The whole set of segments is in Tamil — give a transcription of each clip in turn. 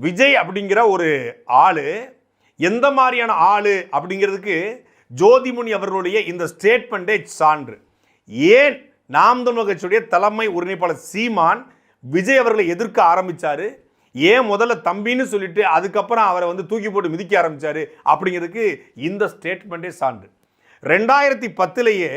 விஜய் அப்படிங்கிற ஒரு ஆள் எந்த மாதிரியான ஆள் அப்படிங்கிறதுக்கு ஜோதிமுனி அவர்களுடைய இந்த ஸ்டேட்மெண்ட்டே சான்று. ஏன் நாம் தமிழர் கட்சியுடைய தலைமை ஒருங்கிணைப்பாளர் சீமான் விஜய் அவர்களை எதிர்க்க ஆரம்பித்தார் ஏன் முதல்ல தம்பின்னு சொல்லிட்டு அதுக்கப்புறம் அவரை வந்து தூக்கி போட்டு மிதிக்க ஆரம்பிச்சாரு? அப்படிங்கிறதுக்கு இந்த ஸ்டேட்மெண்ட்டே சான்று. ரெண்டாயிரத்தி பத்துலேயே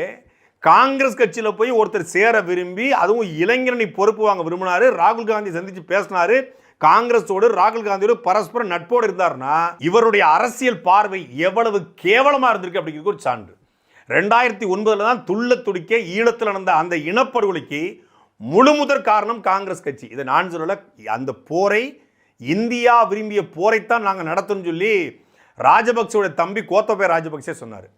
காங்கிரஸ் கட்சியில் போய் ஒருத்தர் சேர விரும்பி அதுவும் இளைஞரணி பொறுப்பு வாங்க விரும்பினார். ராகுல் காந்தி சந்தித்து பேசினார். காங்கிரஸோடு ராகுல் காந்தியோடு பரஸ்பர நட்போடு இருந்தார்னா இவருடைய அரசியல் பார்வை எவ்வளவு கேவலமாக இருந்திருக்கு அப்படிங்கிறது ஒரு சான்று. ரெண்டாயிரத்தி ஒன்பதுல தான் துள்ள துடிக்க ஈழத்தில் நடந்த அந்த இனப்படுகொலைக்கு முழு முதற் காரணம் காங்கிரஸ் கட்சி. இதை நான் சொல்லல அந்த போரை இந்தியா விரும்பிய போரைத்தான் நாங்கள் நடத்தணும்னு சொல்லி ராஜபக்சோட தம்பி கோத்தபய ராஜபக்சே சொன்னார்.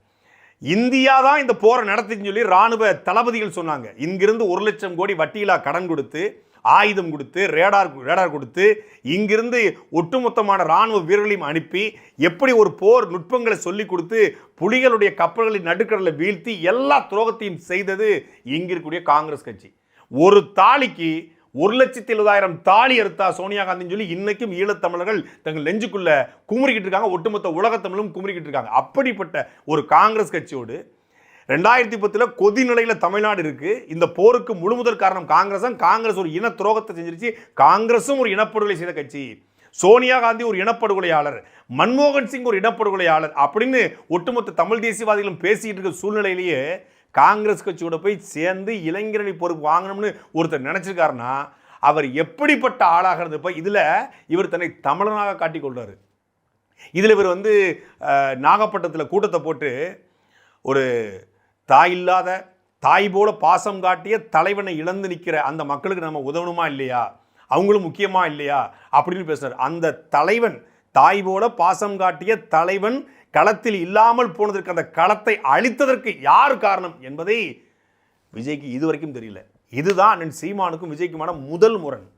இந்தியா தான் இந்த போரை நடத்துன்னு சொல்லி ராணுவ தளபதிகள் சொன்னாங்க. இங்கிருந்து ஒரு லட்சம் கோடி வட்டியிலா கடன் கொடுத்து ஆயுதம் கொடுத்து ரேடார் ரேடார் கொடுத்து இங்கிருந்து ஒட்டுமொத்தமான ராணுவ வீரர்களையும் அனுப்பி எப்படி ஒரு போர் நுட்பங்களை சொல்லி கொடுத்து புலிகளுடைய கப்பல்களை நடுக்கடலை வீழ்த்தி எல்லா துரோகத்தையும் செய்தது இங்க இருக்கக்கூடிய காங்கிரஸ் கட்சி. ஒரு தாலிக்கு ஒரு லட்சத்தி எழுபதாயிரம் தாலி அறுத்தா சோனியா காந்தின்னு சொல்லி இன்னைக்கும் ஈழத்தமிழர்கள் தங்கள் நெஞ்சுக்குள்ள குமுறிக்கிட்டு இருக்காங்க. ஒட்டுமொத்த உலகத்தமிழும் குமுறிக்கிட்டு இருக்காங்க. அப்படிப்பட்ட ஒரு காங்கிரஸ் கட்சியோடு ரெண்டாயிரத்தி பத்தில் கொதி நிலையில் தமிழ்நாடு இருக்குது இந்த போருக்கு முழு முதல் காரணம் காங்கிரஸ் காங்கிரஸ் ஒரு இன துரோகத்தை செஞ்சிருச்சு. காங்கிரஸும் ஒரு இனப்படுகொலை செய்த கட்சி. சோனியா காந்தி ஒரு இனப்படுகொலையாளர். மன்மோகன் சிங் ஒரு இனப்படுகொலையாளர் அப்படின்னு ஒட்டுமொத்த தமிழ் தேசியவாதிகளும் பேசிக்கிட்டு இருக்க சூழ்நிலையிலேயே காங்கிரஸ் கட்சியோட போய் சேர்ந்து இளைஞரணி பொறுப்பு வாங்கணும்னு ஒருத்தர் நினச்சிருக்காருன்னா அவர் எப்படிப்பட்ட ஆளாக இப்போ இதில் இவர் தன்னை தமிழனாக காட்டிக்கொள்றாரு இதில் இவர் வந்து நாகப்பட்டினத்தில் கூட்டத்தை போட்டு ஒரு தாய் இல்லாத தாய் போல பாசம் காட்டிய தலைவனை இழந்து நிற்கிற அந்த மக்களுக்கு நம்ம உதவணுமா இல்லையா? அவங்களும் முக்கியமா இல்லையா? அப்படின்னு பேசுகிறார் அந்த தலைவன் தாய் போல பாசம் காட்டிய தலைவன் களத்தில் இல்லாமல் போனதற்கு அந்த களத்தை அழித்ததற்கு யார் காரணம் என்பதை விஜய்க்கு இதுவரைக்கும் தெரியல. இதுதான் அண்ணன் சீமானுக்கும் விஜய்க்குமான முதல் முரண்.